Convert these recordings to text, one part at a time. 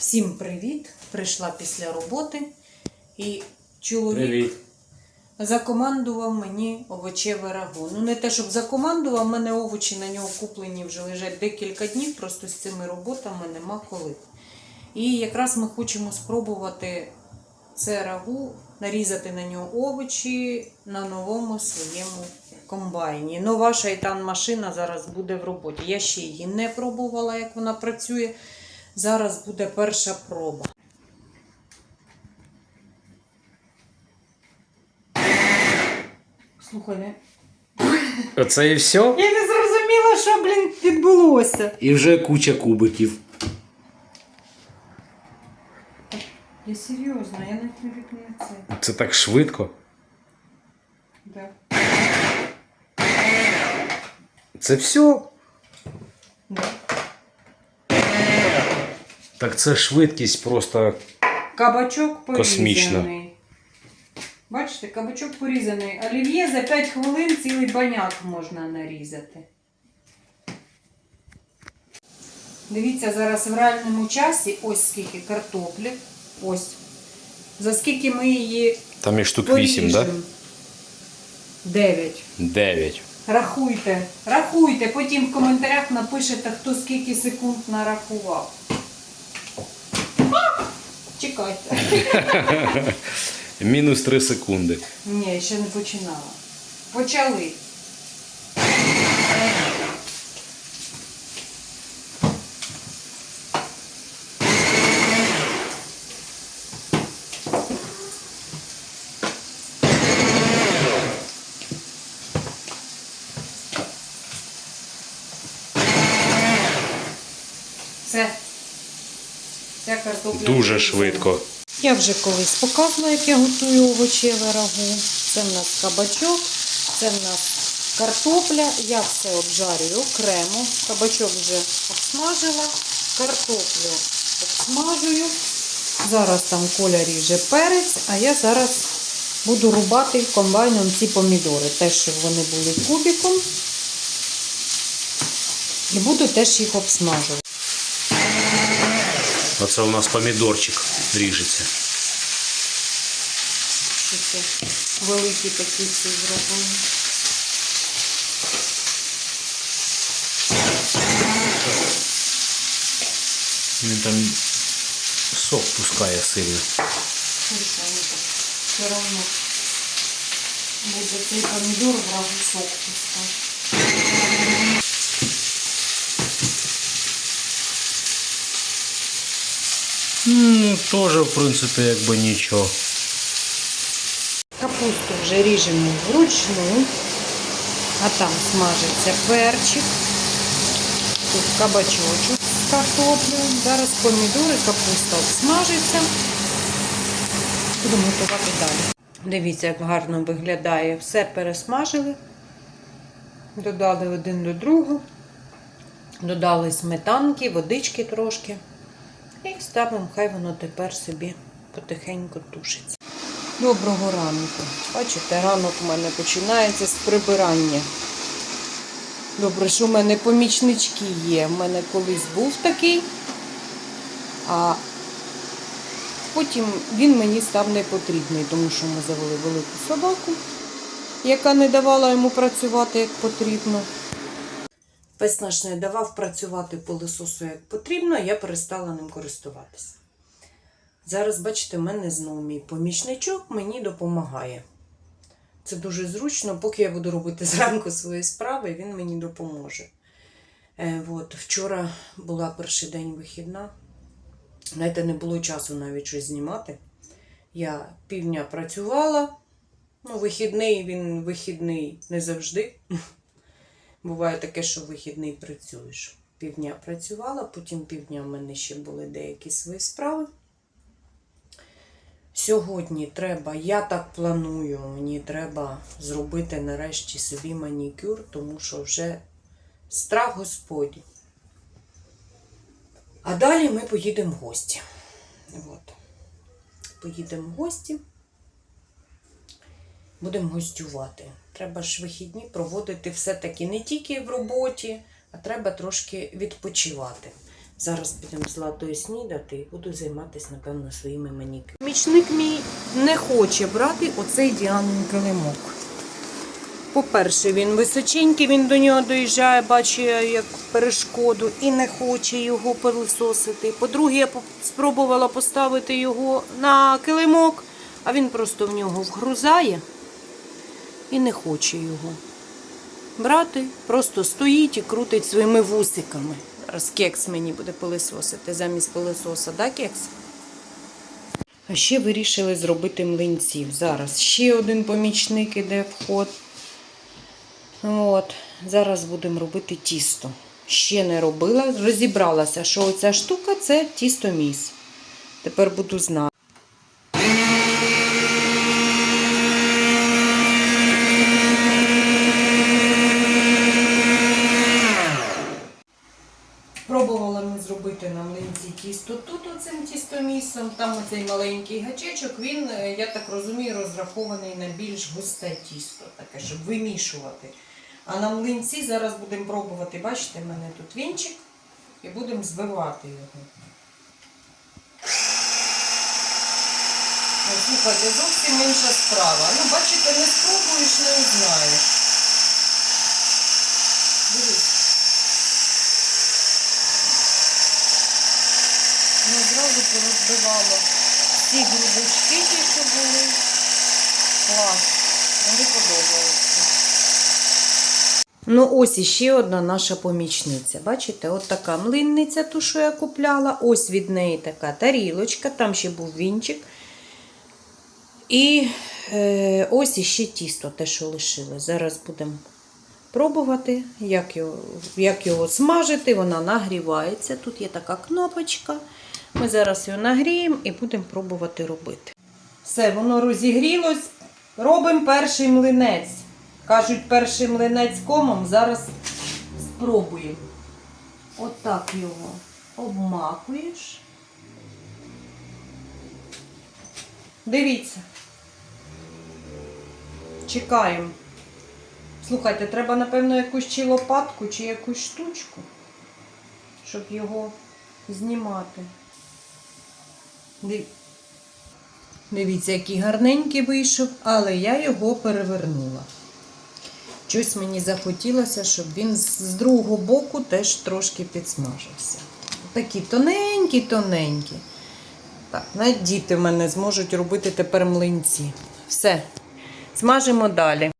Всім привіт! Прийшла після роботи і чоловік Привіт. закомандував мені овочеве рагу. Ну, не те, щоб закомандував, в мене овочі на нього куплені вже лежать декілька днів, просто з цими роботами нема коли. І якраз ми хочемо спробувати це рагу, нарізати на нього овочі на новому своєму комбайні. Нова шайтан машина зараз буде в роботі. Я ще її не пробувала, як вона працює. Зараз буде перша проба. Слухай, не. Оце і все? Я не зрозуміла, що, блін, відбулося. І вже куча кубиків. Я серйозно, я навіть не вікне це. Це так швидко. Да. Це все. Так це швидкість просто. Кабачок порізаний. Космічно. Бачите, кабачок порізаний. Олів'є за 5 хвилин цілий баняк можна нарізати. Дивіться, зараз в реальному часі ось скільки картоплі. Ось. За скільки ми її Там і штук 8, поріжемо. 9. 9. Рахуйте, рахуйте, потім в коментарях напишете, хто скільки секунд нарахував. Чекайте. Мінус 3 секунди. Ні, ще не починала. Почали. Все. Ця картопля. Дуже швидко. Я вже колись показувала, як я готую овочеве рагу. Це в нас кабачок, це в нас картопля. Я все обжарюю окремо. Кабачок вже обсмажила, картоплю обсмажую. Зараз там Коля ріже перець, а я зараз буду рубати комбайном ці помідори. Те, щоб вони були кубиком. І буду теж їх обсмажувати. Оце у нас помідорчик ріжеться. Що це великі такі ці зроблені. Він там сок пускає сильно. Звичайно, так. Все одно буде цей помідор в рагу сок пускати. Теж, в принципі, якби нічого. Капусту вже ріжемо вручну, а там смажиться перчик. Тут кабачочок з картоплею. Зараз помідори, капуста обсмажиться. Будемо готувати далі. Дивіться, як гарно виглядає. Все пересмажили. Додали один до другого. Додали сметанки, водички трошки. І ставимо, хай воно тепер собі потихеньку тушиться. Доброго ранку. Бачите, ранок у мене починається з прибирання. Добре, що в мене помічнички є. У мене колись був такий, а потім він мені став не потрібний, тому що ми завели велику собаку, яка не давала йому працювати як потрібно. Пес наш не давав працювати пилососу як потрібно, я перестала ним користуватися. Зараз, бачите, в мене знову мій помічничок мені допомагає. Це дуже зручно, поки я буду робити зранку свої справи, він мені допоможе. Е, от, вчора була перший день вихідна. Знаєте, не було часу навіть щось знімати. Я півдня працювала. Ну, вихідний він вихідний не завжди. Буває таке, що вихідний працюєш. Півдня працювала, потім півдня в мене ще були деякі свої справи. Сьогодні треба, я так планую, мені треба зробити нарешті собі манікюр, тому що вже страх Господь. А далі ми поїдемо в гості. От. Поїдемо в гості. Будемо гостювати. Треба ж вихідні проводити все-таки не тільки в роботі, а треба трошки відпочивати. Зараз підемо з Златою снідати і буду займатися, напевно, своїми манікюрами. Мічник мій не хоче брати оцей Діанин килимок. По-перше, він височенький, він до нього доїжджає, бачу як перешкоду і не хоче його пилисосити. По-друге, я спробувала поставити його на килимок, а він просто в нього вгрузає і не хоче його брати. Просто стоїть і крутить своїми вусиками. Зараз кекс мені буде пилисосити замість пилисоса, да, кекс? А ще вирішили зробити млинців. Зараз ще один помічник іде в ход. От, зараз будемо робити тісто. Ще не робила, розібралася, що оця штука це тістоміс. Тепер буду знати. Пробувала ми зробити на млинці тісто тут оцим тістомісом. Там оцей маленький гачечок, він, е, я так розумію, розрахований на більш густе тісто, таке, щоб вимішувати. А на млинці зараз будемо пробувати, бачите, в мене тут вінчик, і будемо збивати його. Слухайте, зовсім інша справа. Ну, бачите, не спробуєш, не узнаєш. Ну, зразу порозбивала всі грудочки, ті, були. Клас. Мені подобається. Ну, ось іще одна наша помічниця. Бачите, от така млинниця, ту, що я купляла. Ось від неї така тарілочка, там ще був вінчик. І е, ось іще тісто, те, що лишили. Зараз будемо пробувати, як його, як його смажити. Вона нагрівається. Тут є така кнопочка. Ми зараз його нагріємо і будемо пробувати робити. Все, воно розігрілось. Робимо перший млинець. Кажуть, перший млинець комом. Зараз спробуємо. Отак його обмакуєш. Дивіться. Чекаємо. Слухайте, треба, напевно, якусь чи лопатку, чи якусь штучку, щоб його знімати. Див- Дивіться, який гарненький вийшов, але я його перевернула. Щось мені захотілося, щоб він з другого боку теж трошки підсмажився. Такі тоненькі, тоненькі. Так, навіть діти в мене зможуть робити тепер млинці. Все, смажимо далі.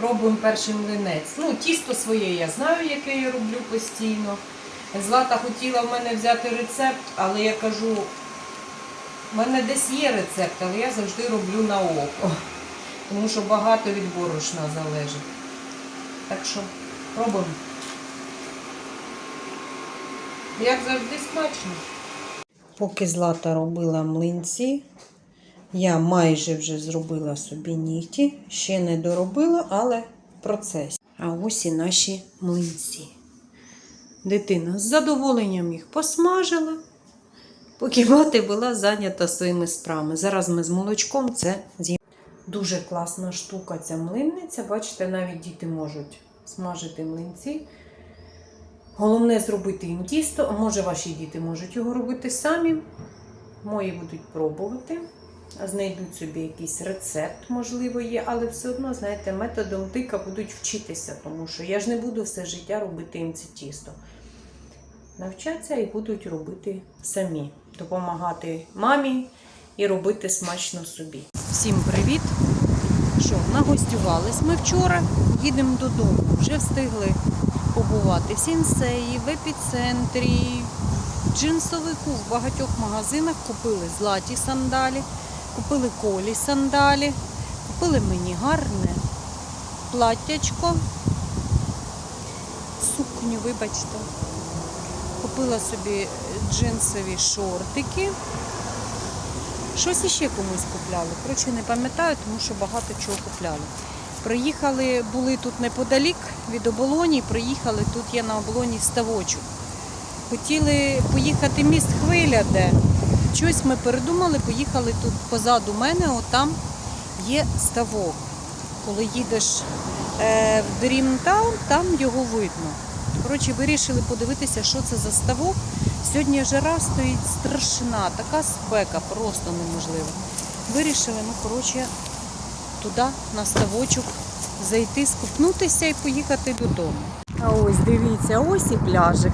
Пробуємо перший млинець. Ну, тісто своє я знаю, яке я роблю постійно. Злата хотіла в мене взяти рецепт, але я кажу, в мене десь є рецепт, але я завжди роблю на око. Тому що багато від борошна залежить. Так що пробуємо. Як завжди смачно. Поки Злата робила млинці, я майже вже зробила собі нігті. Ще не доробила, але процесі. А ось і наші млинці. Дитина з задоволенням їх посмажила, поки мати була зайнята своїми справами. Зараз ми з молочком це з'їмо. Дуже класна штука ця млинниця. Бачите, навіть діти можуть смажити млинці. Головне зробити їм тісто, може ваші діти можуть його робити самі. Мої будуть пробувати, знайдуть собі якийсь рецепт, можливо, є, але все одно, знаєте, методом тика будуть вчитися, тому що я ж не буду все життя робити їм це тісто. Навчаться і будуть робити самі, допомагати мамі і робити смачно собі. Всім привіт! Що, нагостювались ми вчора, їдемо додому, вже встигли побувати в сінсеї, в епіцентрі, в джинсовику, в багатьох магазинах купили златі сандалі, купили колі сандалі, купили мені гарне платтячко, сукню, вибачте. Купила собі джинсові шортики. Щось іще комусь купляли. Коротше, не пам'ятаю, тому що багато чого купляли. Приїхали, були тут неподалік від оболоні, приїхали, тут є на оболоні ставочок. Хотіли поїхати міст хвиля, де щось ми передумали, поїхали тут позаду мене, отам є ставок. Коли їдеш е, в Дрімтаун, там його видно. Коротше, вирішили подивитися, що це за ставок. Сьогодні жара стоїть страшна, така спека, просто неможлива. Вирішили, ну, коротше, туди, на ставочок, зайти, скупнутися і поїхати додому. А ось дивіться, ось і пляжик.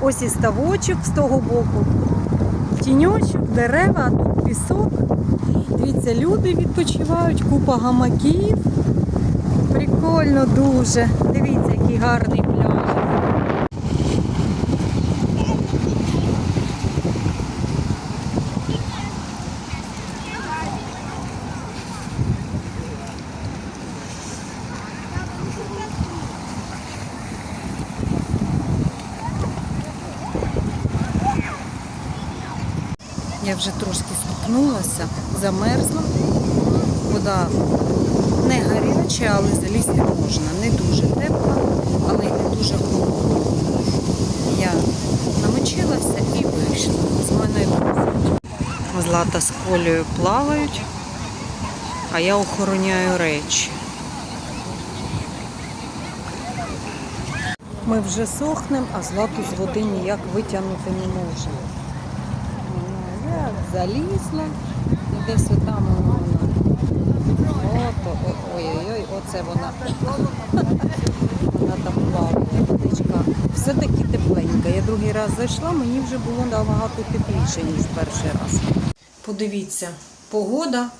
Ось і ставочок з того боку. Тіньочок, дерева, тут пісок. Дивіться, люди відпочивають, купа гамаків. Прикольно дуже. Дивіться, який гарний пляж. Я вже трошки скупнулася, замерзла. Вода не гаряча, але залізти можна. Не дуже тепла, але й не дуже холодна. Я намочилася і вийшла. З мене. Злата з колею плавають, а я охороняю речі. Ми вже сохнемо, а злату з води ніяк витягнути не можемо. Залізла, десь там ой-ой-ой, оце вона. Вона там плаває, водичка. Все-таки тепленька. Я другий раз зайшла, мені вже було набагато тепліше, ніж перший раз. Подивіться, погода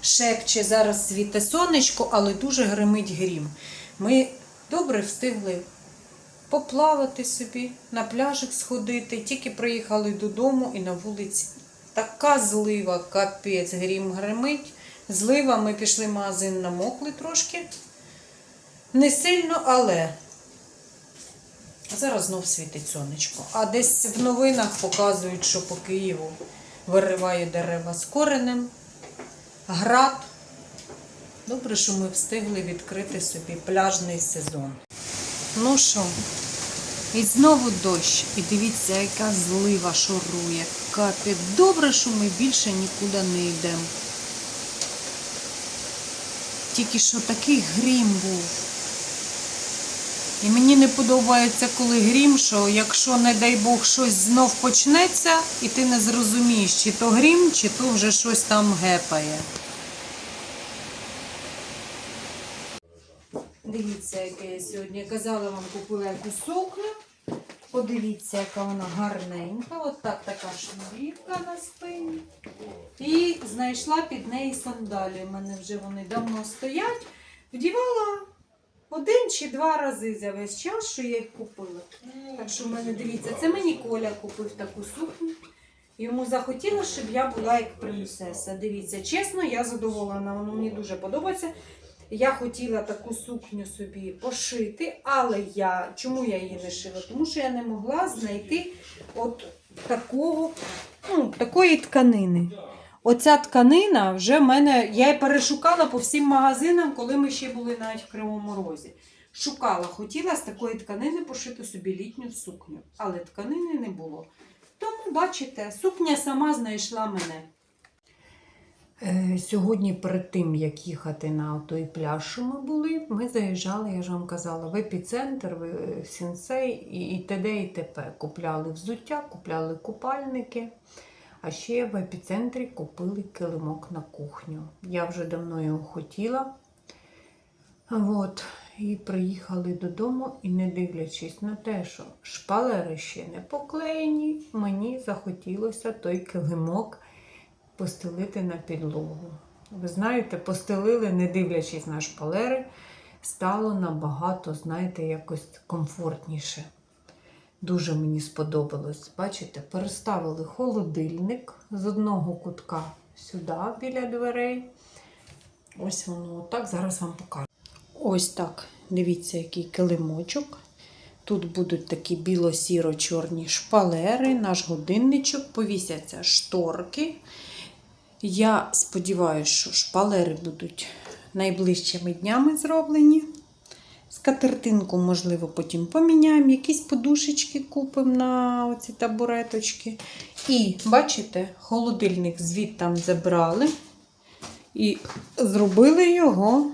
шепче, зараз світе сонечко, але дуже гримить грім. Ми добре встигли поплавати собі, на пляжик сходити. Тільки приїхали додому і на вулиці така злива, капець, грім гримить. Злива, ми пішли в магазин, намокли трошки. Не сильно, але зараз знов світить сонечко. А десь в новинах показують, що по Києву вириває дерева з коренем, град. Добре, що ми встигли відкрити собі пляжний сезон. Ну що, і знову дощ. І дивіться, яка злива шорує. Капець. Добре, що ми більше нікуди не йдемо. Тільки що такий грім був. І мені не подобається, коли грім, що якщо, не дай Бог, щось знов почнеться, і ти не зрозумієш, чи то грім, чи то вже щось там гепає. Дивіться, яке я сьогодні казала вам, купила якусь сукню. Подивіться, яка вона гарненька. От так така шнурівка на спині. І знайшла під неї сандалі. У мене вже вони давно стоять. Вдівала один чи два рази за весь час, що я їх купила. Так що в мене дивіться, це мені Коля купив таку сукню. Йому захотілося, щоб я була як принцеса. Дивіться, чесно, я задоволена, воно мені дуже подобається. Я хотіла таку сукню собі пошити, але я чому я її не шила? Тому що я не могла знайти от такого, ну, такої тканини. Оця тканина вже в мене. Я її перешукала по всім магазинам, коли ми ще були навіть в Кривому Розі. Шукала, хотіла з такої тканини пошити собі літню сукню, але тканини не було. Тому, бачите, сукня сама знайшла мене. Е, Сьогодні, перед тим, як їхати на той пляж, що ми були, ми заїжджали, я ж вам казала, в епіцентр, в в сінсей і т.д. і т.п. Купляли взуття, купляли купальники. А ще в епіцентрі купили килимок на кухню. Я вже давно його хотіла. От. І приїхали додому, і не дивлячись на те, що шпалери ще не поклеєні, мені захотілося той килимок постелити на підлогу. Ви знаєте, постелили, не дивлячись на шпалери, стало набагато, знаєте, якось комфортніше. Дуже мені сподобалось. Бачите, переставили холодильник з одного кутка сюди, біля дверей. Ось воно отак. Зараз вам покажу. Ось так. Дивіться, який килимочок. Тут будуть такі біло-сіро-чорні шпалери, наш годинничок, повісяться шторки. Я сподіваюся, що шпалери будуть найближчими днями зроблені. Скатертинку, можливо, потім поміняємо. Якісь подушечки купимо на оці табуреточки. І, бачите, холодильник звідтам забрали і зробили його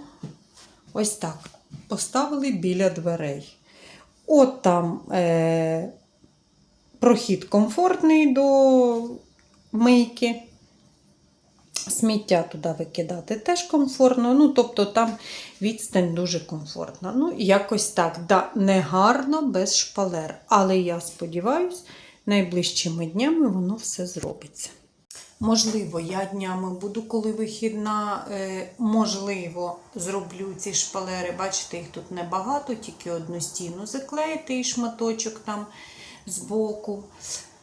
ось так. Поставили біля дверей. От там е- прохід комфортний до мийки. Сміття туди викидати теж комфортно. Ну, тобто там відстань дуже комфортна. Ну, якось так. Да, не гарно без шпалер. Але я сподіваюся, найближчими днями воно все зробиться. Можливо, я днями буду, коли вихідна, е, можливо, зроблю ці шпалери. Бачите, їх тут небагато, тільки одну стіну заклеїти і шматочок там збоку.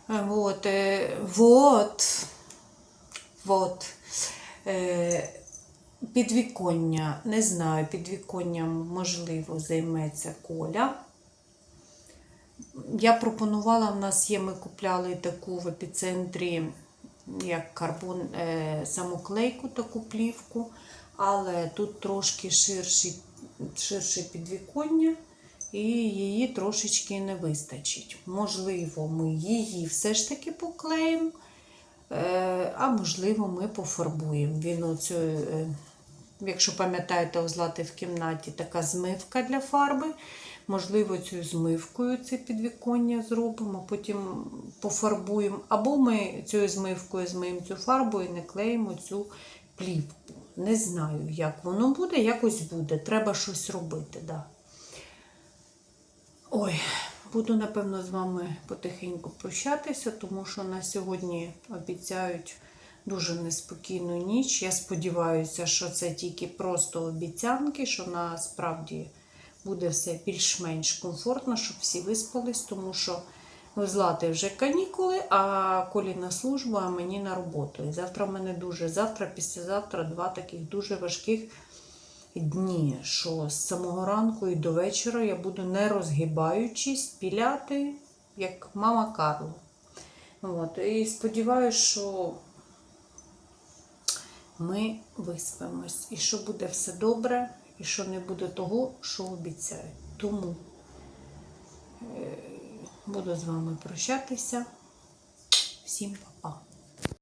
Е, Вот, е, вот, вот. Е, Підвіконня, не знаю, підвіконням, можливо, займеться Коля. Я пропонувала, в нас є, ми купляли таку в епіцентрі, як карбон, е, самоклейку таку плівку, але тут трошки ширші, ширше підвіконня, і її трошечки не вистачить. Можливо, ми її все ж таки поклеїмо, а можливо, ми пофарбуємо. Він оцю, е, якщо пам'ятаєте, у Злати в кімнаті така змивка для фарби. Можливо, цю змивкою це підвіконня зробимо, потім пофарбуємо. Або ми цією змивкою змиємо цю фарбу і не клеїмо цю плівку. Не знаю, як воно буде, якось буде. Треба щось робити. Да. Ой, буду, напевно, з вами потихеньку прощатися, тому що на сьогодні обіцяють дуже неспокійну ніч. Я сподіваюся, що це тільки просто обіцянки, що насправді буде все більш-менш комфортно, щоб всі виспались, тому що у Злати вже канікули, а Колі на службу, а мені на роботу. І завтра в мене дуже, завтра, післязавтра два таких дуже важких дні, що з самого ранку і до вечора я буду не розгибаючись, піляти, як мама Карло. От. І сподіваюся, що ми виспимось, і що буде все добре, і що не буде того, що обіцяють. Тому е, буду з вами прощатися. Всім па.